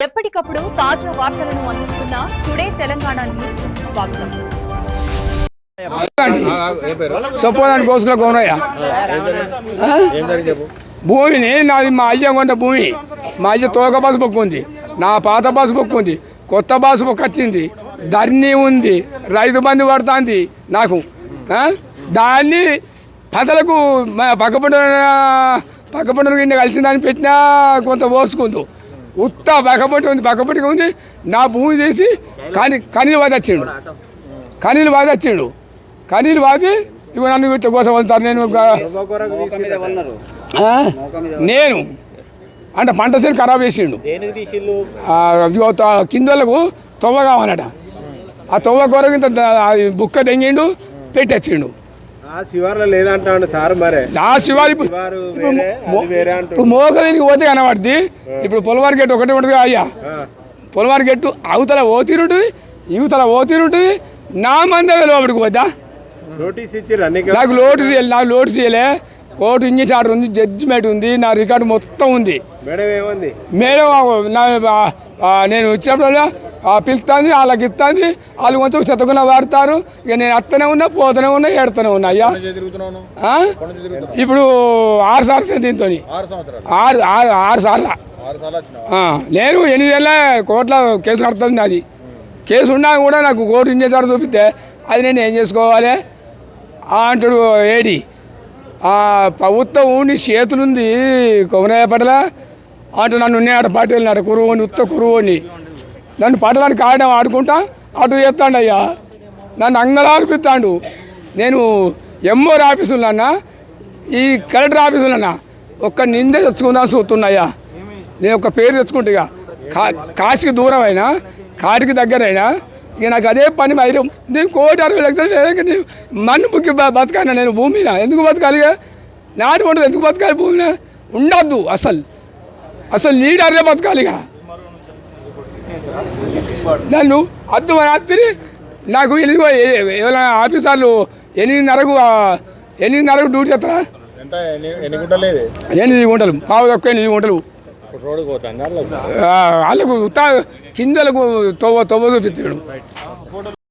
ఎప్పటికప్పుడు తాజా వార్తలను అందిస్తున్న టుడే తెలంగాణ న్యూస్ స్వాగతం. చెప్పడానికి కోసుకుల కోనయ్య. భూమిని నాది మా అయ్య కొంత భూమి. మా అయ్య తోక బస్సు బుక్ ఉంది నా పాత బస్సు బుక్ ఉంది కొత్త బస్సు బుక్ వచ్చింది ధర్నీ ఉంది. రైతు బంధు పడుతుంది నాకు? దాన్ని పదలకు పక్కపంట పక్కపంట కింద కలిసి దాన్ని పెట్టినా కొంత పోసుకుందు. ఉత్త పక్కపంట ఉంది పక్కపంట ఉంది. నా భూమి చేసి కానీ కనీలు వాది వచ్చిండు కనీలు వాది వచ్చిండు కనీలు వాది ఇవి నన్ను ఇట్లా కోసం వెళ్తారు. నేను? నేను అంటే పంట చేను ఖరాబ్ చేసిండు. కిందోళ్ళకు తొవ్వ కావాలట. ఆ తొవ్వ కొరకు ఇంత బుక్క తెంగిండు పెట్టొచ్చిండు. ఆ శివారి ఇప్పుడు శివారు ఇప్పుడు వేరే, మో- అది వేరే అంటాడు. ఇప్పుడు మోకలినికి పోతే కనబడుద్ది. ఇప్పుడు పొలవారి గెట్టు ఒకటే ఉంటుంది అయ్యా. పొలవారి గెట్టు అవతల ఓ తీరు ఉంటుంది యువతల ఓ తీరు ఉంటుంది. నా మందే లోపలికి పోద్దా? నాకు లోటు చేయాలి నాకు లోటు చేయలే. కోర్టు ఇంజెక్షన్ ఆర్డర్ ఉంది జడ్జిమెంట్ ఉంది నా రికార్డు మొత్తం ఉంది. మేడం నా నేను వచ్చినప్పుడు పిలుస్తుంది వాళ్ళకి ఇస్తుంది వాళ్ళు కొంచెం చెత్తకుండా వాడతారు. ఇక నేను అత్తనే ఉన్నా పోతూనే ఉన్నా ఏడుతూనే ఉన్నా. అయ్యా? ఇప్పుడు ఆరు సార్లు దీంతో ఆరు ఆరు ఆరు సార్లు. నేను ఎనిమిదేళ్ళ కోట్ల కేసు నడుతుంది నాది. కేసు ఉన్నా కూడా నాకు కోర్టు ఇంజేసారు చూపిస్తే అది నేను ఏం చేసుకోవాలి? ఆ అంటాడు ఏడి ఆ ప్రభుత్వం ఉండి చేతులుంది కొమరయ్య పట్ల. అంటూ నన్ను ఉన్నాడు పార్టీ వెళ్ళినాడు కురువుని ఉత్త కురువుని. నన్ను పట్టడానికి ఆడడం ఆడుకుంటా అటు చేస్తాడు అయ్యా నన్ను అంగలార్పిస్తాడు. నేను ఎంఓర్ ఆఫీసులన్నా ఈ కలెక్టర్ ఆఫీసులన్నా ఒక్క నిందే తెచ్చుకుందాం చూస్తున్నాయ్యా. నేను ఒక పేరు తెచ్చుకుంటా ఇక. కా కాశీకి దూరం అయినా కాటికి దగ్గరైనా ఇక నాకు అదే పని మైరం నేను కోటి అరవై లక్షలు నేను మన్ను బుక్కి బతకాలి బతకాను నేను భూమిన? ఎందుకు బతకాలి నాటి వంటలు ఎందుకు బతకాలి భూమిన? ఉండొద్దు అసలు. అసలు లీడర్లే బతకాలిగా ఇక నన్ను అద్దు రాత్రి నాకు ఎనిమిది ఎవరైనా ఆఫీసర్లు ఎనిమిదిన్నరకు ఎనిమిదిన్నరకు డ్యూటీ చేస్తారా? ఎనిమిది గుంటలు. పావు తక్కువ ఎనిమిది గుంటలు. వాళ్ళకు ఉత్తా కిందలకు తొవ్వ తొవ్వ చూపిస్తాడు.